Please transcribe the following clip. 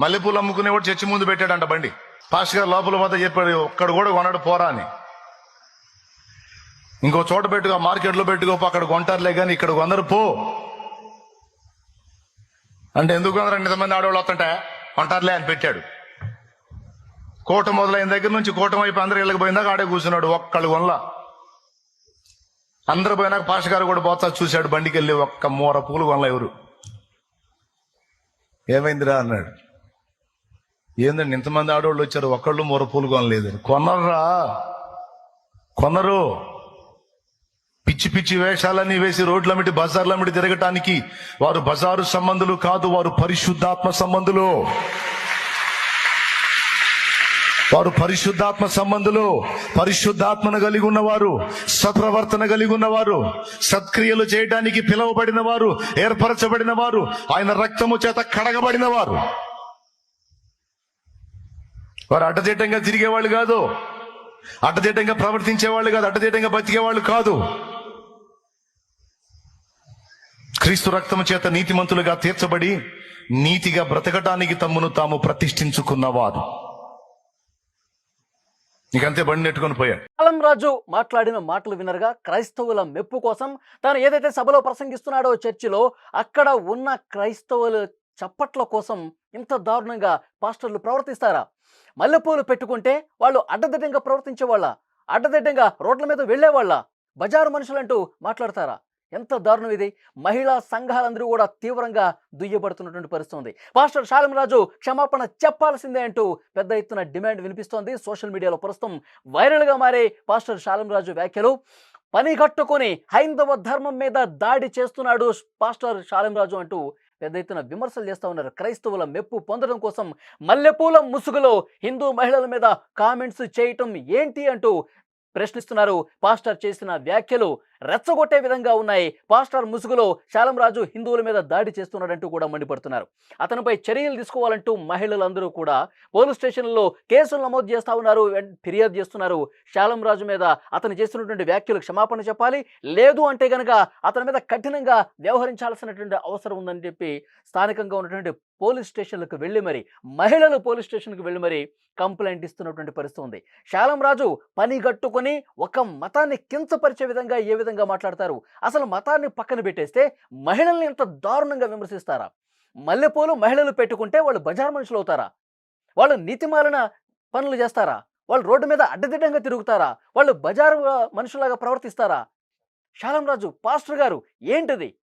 మల్లెపూలు అమ్ముకునేవాడు చర్చి ముందు పెట్టాడంట బండి. పాస్ గారు లోపల పోతే చెప్పాడు ఒక్కడు కూడా కొన్నాడు పోరా అని. ఇంకో చోట పెట్టుకో మార్కెట్లో పెట్టుకోపో అక్కడ కొంటారులే కానీ ఇక్కడ కొందరు పో. అంటే ఎందుకు కొందరు? ఇంతమంది ఆడవాళ్ళు వస్తుంటే కొంటారులే అని పెట్టాడు. కోట మొదలైన దగ్గర నుంచి కోటం వైపు అందరు ఇళ్ళకి పోయిందాక ఆడే కూర్చున్నాడు ఒక్కళ్ళు కొనలా. అందరు పోయినాక పాష గారు కూడా పోతా చూశాడు బండికి వెళ్ళి ఒక్క మూర పూలు కొనలా ఎవరు. ఏమైందిరా అన్నాడు. ఏందండి? ఇంతమంది ఆడవాళ్ళు వచ్చారు ఒక్కళ్ళు మొరపూలు కొనలేదు కొనర్రా? కొనరు. పిచ్చి పిచ్చి వేషాలన్నీ వేసి రోడ్లమిటి బజార్లమిటి తిరగటానికి వారు బజారు సంబంధులు కాదు వారు పరిశుద్ధాత్మ సంబంధులు. వారు పరిశుద్ధాత్మ సంబంధులు పరిశుద్ధాత్మను కలిగి ఉన్నవారు సత్ప్రవర్తన కలిగి ఉన్నవారు సత్క్రియలు చేయడానికి పిలువబడిన వారు ఏర్పరచబడిన వారు ఆయన రక్తము చేత కడగబడిన వారు వారు అడ్డదిడ్డంగా తిరిగేవాళ్ళు కాదు. అడ్డదిడ్డంగా ప్రవర్తించేవాళ్ళు కాదు. అడ్డదిడ్డంగా బతికేవాళ్ళు కాదు. క్రీస్తు రక్తము చేత నీతిమంతులుగా తీర్చబడి నీతిగా బ్రతకటానికి తమ్మును తాము ప్రతిష్ఠించుకున్నవారు నీకంతే బండి నెట్టుకొని పోయా. కాలం రాజు మాట్లాడిన మాటలు వినరుగా క్రైస్తవుల మెప్పు కోసం తాను ఏదైతే సభలో ప్రసంగిస్తున్నాడో చర్చిలో అక్కడ ఉన్న క్రైస్తవుల చప్పట్ల కోసం ఇంత దారుణంగా పాస్టర్లు ప్రవర్తిస్తారా? మల్లెపూలు పెట్టుకుంటే వాళ్ళు అడ్డదిడ్డంగా ప్రవర్తించే వాళ్ళ అడ్డదిడ్డంగా రోడ్ల మీద వెళ్ళేవాళ్ళ? బజారు మనుషులంటూ మాట్లాడతారా? ఎంత దారుణం ఇది! మహిళా సంఘాలందరూ కూడా తీవ్రంగా దుయ్యబడుతున్నటువంటి పరిస్థితి ఉంది పాస్టర్ రాజు క్షమాపణ చెప్పాల్సిందే అంటూ పెద్ద ఎత్తున డిమాండ్ వినిపిస్తోంది. సోషల్ మీడియాలో ప్రస్తుతం వైరల్గా మారే పాస్టర్ రాజు వ్యాఖ్యలు. పని కట్టుకొని హైందవ ధర్మం మీద దాడి చేస్తున్నాడు పాస్టర్ రాజు అంటూ పెద్ద ఎత్తున విమర్శలు చేస్తూ ఉన్నారు. క్రైస్తవుల మెప్పు పొందడం కోసం మల్లెపూల ముసుగులో హిందూ మహిళల మీద కామెంట్స్ చేయటం ఏంటి అంటూ ప్రశ్నిస్తున్నారు. పాస్టర్ చేసిన వ్యాఖ్యలు రెచ్చగొట్టే విధంగా ఉన్నాయి. పాస్టర్ ముసుగులో శాలంరాజు హిందువుల మీద దాడి చేస్తున్నాడంటూ కూడా మండిపడుతున్నారు. అతనిపై చర్యలు తీసుకోవాలంటూ మహిళలందరూ కూడా పోలీస్ స్టేషన్లో కేసులు నమోదు చేస్తా ఉన్నారు. ఫిర్యాదు చేస్తున్నారు. శాలంరాజు మీద అతను చేస్తున్నటువంటి వ్యాఖ్యలు క్షమాపణ చెప్పాలి. లేదు అంటే కనుక అతని మీద కఠినంగా వ్యవహరించాల్సినటువంటి అవసరం ఉందని చెప్పి స్థానికంగా ఉన్నటువంటి పోలీస్ స్టేషన్లకు వెళ్ళి మరి మహిళలు పోలీస్ స్టేషన్కి వెళ్ళి మరి కంప్లైంట్ ఇస్తున్నటువంటి పరిస్థితి ఉంది. శాలంరాజు పని కట్టుకొని ఒక మతాన్ని కించపరిచే విధంగా ఏ విధంగా మాట్లాడతారు? అసలు మతాన్ని పక్కన పెట్టేస్తే మహిళల్ని ఇంత దారుణంగా విమర్శిస్తారా? మల్లెపూలు మహిళలు పెట్టుకుంటే వాళ్ళు బజార్ మనుషులు అవుతారా? వాళ్ళు నీతిమాలిన పనులు చేస్తారా? వాళ్ళు రోడ్డు మీద అడ్డదిడ్డంగా తిరుగుతారా? వాళ్ళు బజారు మనుషులాగా ప్రవర్తిస్తారా? శాలంరాజు పాస్టర్ గారు ఏంటిది?